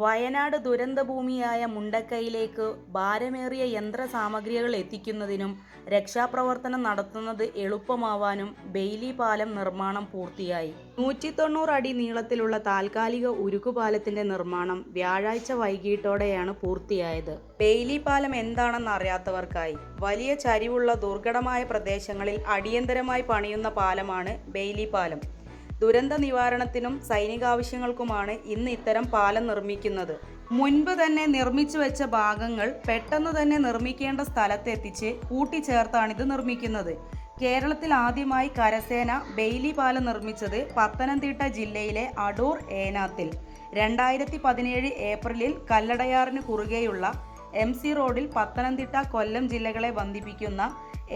വയനാട് ദുരന്തഭൂമിയായ മുണ്ടക്കൈയിലേക്ക് ഭാരമേറിയ യന്ത്രസാമഗ്രികൾ എത്തിക്കുന്നതിനും രക്ഷാപ്രവർത്തനം നടത്തുന്നത് എളുപ്പമാവാനും ബെയ്ലി പാലം നിർമ്മാണം പൂർത്തിയായി. നൂറ്റി തൊണ്ണൂറ് അടി നീളത്തിലുള്ള താൽക്കാലിക ഉരുക്കുപാലത്തിന്റെ നിർമ്മാണം വ്യാഴാഴ്ച വൈകിട്ടോടെയാണ് പൂർത്തിയായത്. ബെയ്ലി പാലം എന്താണെന്ന് അറിയാത്തവർക്കായി വലിയ ചരിവുള്ള ദുർഘടമായ പ്രദേശങ്ങളിൽ അടിയന്തരമായി പണിയുന്ന പാലമാണ് ബെയ്ലി പാലം. ദുരന്ത നിവാരണത്തിനും സൈനികാവശ്യങ്ങൾക്കുമാണ് ഇന്ന് ഇത്തരം പാലം നിർമ്മിക്കുന്നത്. മുൻപ് തന്നെ നിർമ്മിച്ചു വെച്ച ഭാഗങ്ങൾ പെട്ടെന്ന് തന്നെ നിർമ്മിക്കേണ്ട സ്ഥലത്തെത്തിച്ച് കൂട്ടിച്ചേർത്താണ് ഇത് നിർമ്മിക്കുന്നത്. കേരളത്തിൽ ആദ്യമായി കരസേന ബെയ്ലി പാലം നിർമ്മിച്ചത് പത്തനംതിട്ട ജില്ലയിലെ അടൂർ ഏനാത്തിൽ. രണ്ടായിരത്തി പതിനേഴ് ഏപ്രിലിൽ കല്ലടയാറിന് കുറുകെയുള്ള എം സി റോഡിൽ പത്തനംതിട്ട കൊല്ലം ജില്ലകളെ ബന്ധിപ്പിക്കുന്ന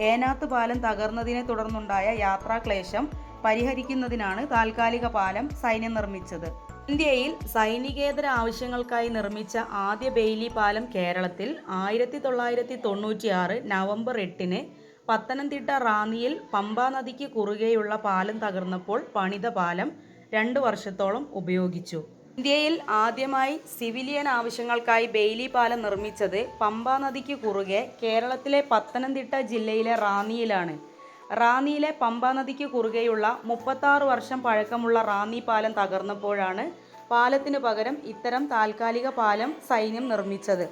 ഏനാത്ത് പാലം തകർന്നതിനെ തുടർന്നുണ്ടായ യാത്രാക്ലേശം പരിഹരിക്കുന്നതിനാണ് താൽക്കാലിക പാലം സൈന്യം നിർമ്മിച്ചത്. ഇന്ത്യയിൽ സൈനികേതര ആവശ്യങ്ങൾക്കായി നിർമ്മിച്ച ആദ്യ ബെയിലി പാലം കേരളത്തിൽ ആയിരത്തി തൊള്ളായിരത്തി തൊണ്ണൂറ്റിയാറ് നവംബർ എട്ടിന് പത്തനംതിട്ട റാന്നിയിൽ പമ്പാ നദിക്ക് കുറുകെയുള്ള പാലം തകർന്നപ്പോൾ പണിത പാലം രണ്ടു വർഷത്തോളം ഉപയോഗിച്ചു. ഇന്ത്യയിൽ ആദ്യമായി സിവിലിയൻ ആവശ്യങ്ങൾക്കായി ബെയിലി പാലം നിർമ്മിച്ചത് പമ്പാ നദിക്ക് കുറുകെ കേരളത്തിലെ പത്തനംതിട്ട ജില്ലയിലെ റാന്നിയിലാണ്. റാന്നിയിലെ പമ്പ നദിക്ക് കുറുകെയുള്ള മുപ്പത്താറ് വർഷം പഴക്കമുള്ള റാന്നി പാലം തകർന്നപ്പോഴാണ് പാലത്തിനു പകരം ഇത്തരം താൽക്കാലിക പാലം സൈന്യം നിർമ്മിച്ചത്.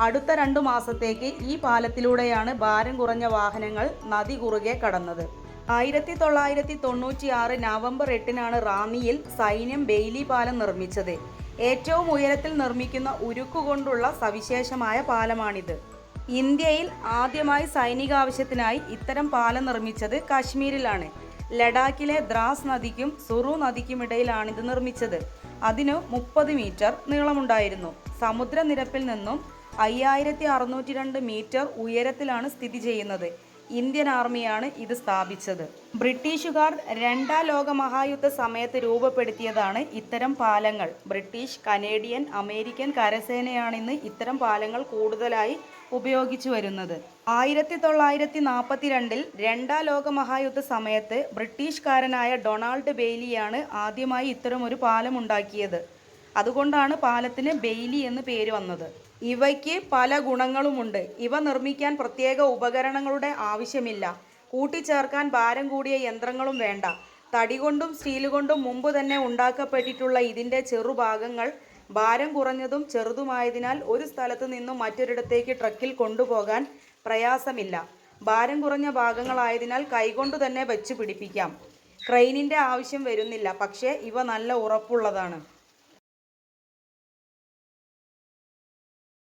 അടുത്ത രണ്ടു മാസത്തേക്ക് ഈ പാലത്തിലൂടെയാണ് ഭാരം കുറഞ്ഞ വാഹനങ്ങൾ നദി കുറുകെ കടന്നത്. ആയിരത്തി തൊള്ളായിരത്തി തൊണ്ണൂറ്റിയാറ് നവംബർ എട്ടിനാണ് റാന്നിയിൽ സൈന്യം ബെയ്ലി പാലം നിർമ്മിച്ചത്. ഏറ്റവും ഉയരത്തിൽ നിർമ്മിക്കുന്ന ഉരുക്കുകൊണ്ടുള്ള സവിശേഷമായ പാലമാണിത്. ഇന്ത്യയിൽ ആദ്യമായി സൈനിക ആവശ്യത്തിനായി ഇത്തരം പാലം നിർമ്മിച്ചത് കാശ്മീരിലാണ്. ലഡാക്കിലെ ദ്രാസ് നദിക്കും സുറു നദിക്കുമിടയിലാണ് ഇത് നിർമ്മിച്ചത്. അതിനു മുപ്പത് മീറ്റർ നീളമുണ്ടായിരുന്നു. സമുദ്രനിരപ്പിൽ നിന്നും അയ്യായിരത്തി അറുന്നൂറ്റി രണ്ട് മീറ്റർ ഉയരത്തിലാണ് സ്ഥിതി ചെയ്യുന്നത്. ഇന്ത്യൻ ആർമിയാണ് ഇത് സ്ഥാപിച്ചത്. ബ്രിട്ടീഷുകാർ രണ്ടാം ലോക മഹായുദ്ധ സമയത്ത് രൂപപ്പെടുത്തിയതാണ് ഇത്തരം പാലങ്ങൾ. ബ്രിട്ടീഷ് കനേഡിയൻ അമേരിക്കൻ കരസേനയാണിന്ന് ഇത്തരം പാലങ്ങൾ കൂടുതലായി ഉപയോഗിച്ചു വരുന്നത്. ആയിരത്തി തൊള്ളായിരത്തി നാൽപ്പത്തിരണ്ടിൽ രണ്ടാം ലോക മഹായുദ്ധ സമയത്ത് ബ്രിട്ടീഷ്കാരനായ ഡൊണാൾഡ് ബെയ്ലിയാണ് ആദ്യമായി ഇത്തരം ഒരു പാലം ഉണ്ടാക്കിയത് അതുകൊണ്ടാണ് പാലത്തിന് ബെയ്ലി എന്ന് പേര് വന്നത്. ഇവയ്ക്ക് പല ഗുണങ്ങളുമുണ്ട്. ഇവ നിർമ്മിക്കാൻ പ്രത്യേക ഉപകരണങ്ങളുടെ ആവശ്യമില്ല. കൂട്ടിച്ചേർക്കാൻ ഭാരം കൂടിയ യന്ത്രങ്ങളും വേണ്ട. തടി കൊണ്ടും സ്റ്റീൽ കൊണ്ടും മുമ്പ് തന്നെ ഉണ്ടാക്കപ്പെട്ടിട്ടുള്ള ഇതിന്റെ ചെറുഭാഗങ്ങൾ ഭാരം കുറഞ്ഞതും ചെറുതുമായതിനാൽ ഒരു സ്ഥലത്ത് നിന്നും മറ്റൊരിടത്തേക്ക് ട്രക്കിൽ കൊണ്ടുപോകാൻ പ്രയാസമില്ല. ഭാരം കുറഞ്ഞ ഭാഗങ്ങളായതിനാൽ കൈകൊണ്ട് തന്നെ വെച്ച് പിടിപ്പിക്കാം. ക്രെയിനിന്റെ ആവശ്യം വരുന്നില്ല. പക്ഷേ ഇവ നല്ല ഉറപ്പുള്ളതാണ്.